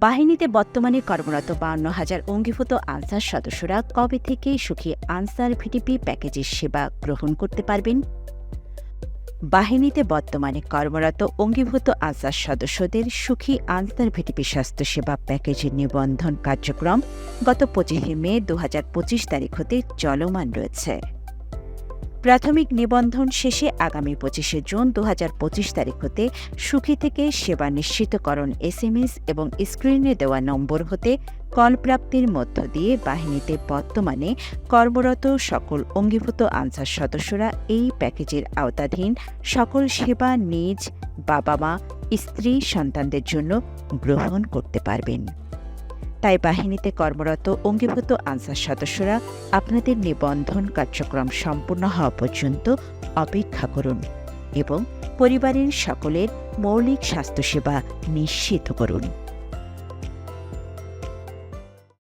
বাহিনীতে বর্তমানে কর্মরত বাউন্ন হাজার অঙ্গীভূত আনসার সদস্যরা কবে থেকে সুখী আনসার ভিটিপি প্যাকেজের সেবা গ্রহণ করতে পারবেন? বাহিনীতে বর্তমানে কর্মরত অঙ্গীভূত আনসার সদস্যদের সুখী আনসার ভিটিপি স্বাস্থ্যসেবা প্যাকেজের নিবন্ধন কার্যক্রম গত পঁচিশে মে দু হাজার পঁচিশ তারিখ হতে চলমান রয়েছে। প্রাথমিক নিবন্ধন শেষে আগামী পঁচিশে জুন দু পঁচিশ তারিখ হতে সুখী থেকে সেবা নিশ্চিতকরণ এসএমএস এবং স্ক্রিনে দেওয়া নম্বর হতে কল প্রাপ্তির মধ্য দিয়ে বাহিনীতে বর্তমানে কর্মরত সকল অঙ্গীভূত আনসার সদস্যরা এই প্যাকেজের আওতাধীন সকল সেবা নিজ বাবা মা স্ত্রী, সন্তানদের জন্য গ্রহণ করতে পারবেন। তাই বাহিনীতে কর্মরত অঙ্গীভূত আনসার সদস্যরা আপনাদের নিবন্ধন কার্যক্রম সম্পূর্ণ হওয়া পর্যন্ত অপেক্ষা করুন এবং পরিবারের সকলের মৌলিক স্বাস্থ্যসেবা নিশ্চিত করুন।